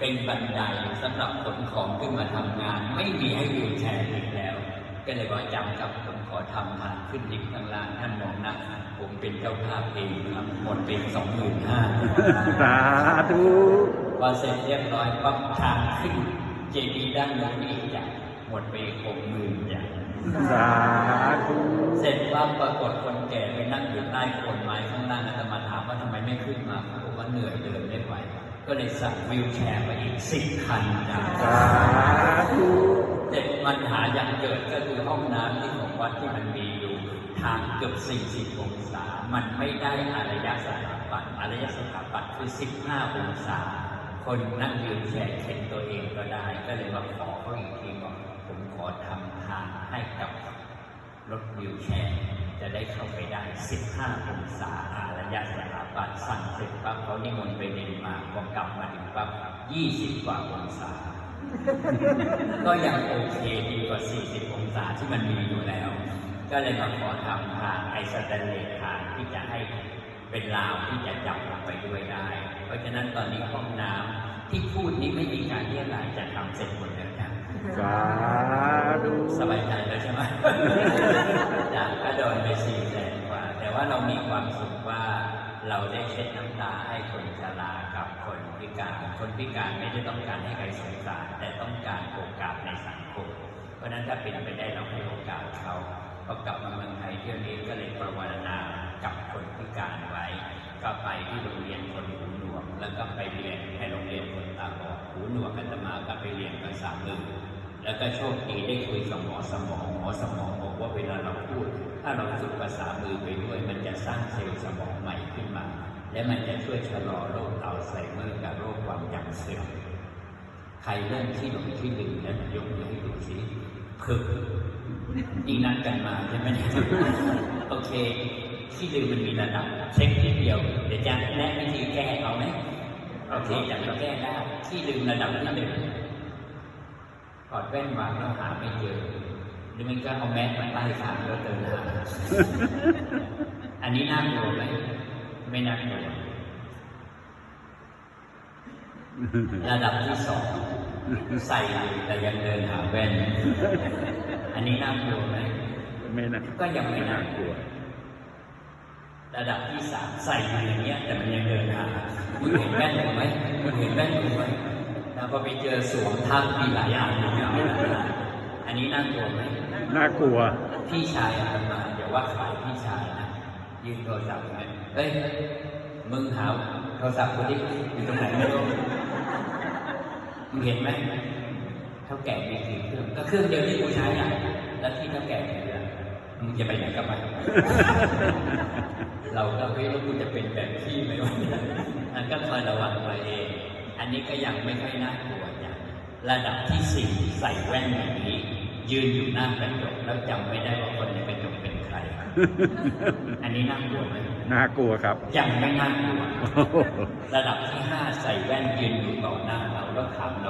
เป็นบันไดสำหรับขนของขึ้นมาทำงาน ไม่มีให้วิวแชร์อีกแล้ว ก็เลยว่าจำกับผมขอทำทางขึ้นลิฟต์ข้างล่างท่านมองหนะผมเป็นเจ้าภาพเองครับหมดเป็นสองหมื่นห้าสาธุพอเสร็จเรียบร้อยปั๊บทางขึ้นเจดีย์ด้านโน้นอีกอย่างหมดไปหกหมื่นอย่างสาธุเสร็จปั๊บปรากฏคนแก่ไปนั่งอยู่ใต้โคนไม้ข้างล่างอาตมาถามว่าทำไมไม่ขึ้นมาเขาบอกว่าเหนื่อยเดินไม่ไหว ก็เลยสั่งวิวแชร์มาอีกสิบคันอย่างสาธุเด็กปัญหาอย่างเกิดก็คือห้องน้ำที่ของวัดที่มันมีอยู่ ทางเกือบ 40 องศา มันไม่ได้อารยสถาปัตย์อารยสถาปัตย์คือ 15 องศา คนนั่งยืนแชร์เข็นตัวเองก็ได้ ก็เลยมาขอเขาอีกทีว่าผมขอทำทางให้กับรถวิวแชร์ จะได้เข้าไปได้ 15 องศาอารยสถาปัตย์สั่งเสร็จปั๊บเขานิมนต์ไปเดนมาร์กพอกลับมาถึงปั๊บ20 กว่าองศา ก็ยังโอเคดีกว่า 40 องศาที่มันมีอยู่แล้ว ก็เลยมาขอทำทางไอสแตนเลสทางที่จะให้เป็นราวที่จะจับลงไปด้วยได้ เพราะฉะนั้นตอนนี้ห้องน้ำที่พูดนี้ไม่มีการเรียกรายจะทำเสร็จหมดแล้วนะสาธุสบายใจแล้วใช่ไหม จากก็โดนไปสี่แสนกว่า แต่ว่าเรามีความสุขว่า เราได้เช็ดน้ำตาให้คนชรากับคนพิการ คนพิการไม่ได้ต้องการให้ใครสงสารแต่ต้องการโอกาสในสังคม เพราะฉะนั้นถ้าเป็นไปได้เราให้โอกาสเขาพอกลับมาเมืองไทยเที่ยวนี้ก็เลยประวารณากับคนพิการไว้ ก็ไปที่โรงเรียนคนหูหนวก แล้วก็ไปเรียนในโรงเรียนคนตาบอดหูหนวกกันตมาก็ไปเรียนภาษามือแล้วก็โชคดีได้คุยกับหมอสมองหมอสมองบอกว่าเวลาเราพูดถ้าเราฝึกภาษามือไปด้วย มันจะสร้างเซลล์สมองใหม่ขึ้นมา และมันจะช่วยชะลอโรคอัลไซเมอร์กับโรคความจำเสื่อมใครเริ่มที่หลงที่ลืมนั้นยกมือให้ดูสิพึกนี่นัดกันมาใช่ไหมเนี่ยโอเค ที่ลืมมันมีระดับเช็คนิดเดียว เดี๋ยวจะแนะวิธีแก้เอาไหมโอเคจะไปแก้ได้ที่ลืมระดับที่หนึ่งถอดแว่นวางแล้วหาไม่เจอ หรือมันก็เอาแมสมาใต้คางแล้วเดินหาอันนี้น่ากลัวไหมไม่น่ากลัวระดับที่สองใส่แต่ยังเดินหาแว่น อันนี้น่ากลัวไหมไม่นะก็ยังไม่น่ากลัว ระดับที่สามใส่มาอย่างเงี้ย แต่มันยังเดินหามึงเห็นแว่นกูไหมมึงเห็นแว่นกูไหมแล้วพอไปเจอสวมทับมีหลายอันเลยนะ อันนี้น่ากลัวไหมน่ากลัว พี่ชายอาตมาเดี๋ยวว่าขายพี่ชายนะยืนโทรศัพท์ไงเฮ้ยมึงหาโทรศัพท์กูดิอยู่ตรงไหนไม่รู้มึงเห็นไหมเท่าแก่มีกี่เครื่องก็เครื่องเดียวที่กูใช้อะแล้วที่เท่าแก่ถืออะมึงจะไปไหนกับมันเราก็ไม่รู้กูจะเป็นแบบพี่ไหมวะเนี่ยนั่นก็คอยระวังตัวเอง อันนี้ก็ยังไม่ค่อยน่ากลัวอย่างระดับที่สี่ใส่แว่นอย่างนี้ ยืนอยู่หน้ากระจกแล้วจำไม่ได้ว่าคนในกระจกเป็นใคร อันนี้น่ากลัวไหมน่ากลัวครับยังไม่น่ากลัว ระดับที่ห้าใส่แว่นยืนอยู่ต่อหน้าเราแล้วถามเรา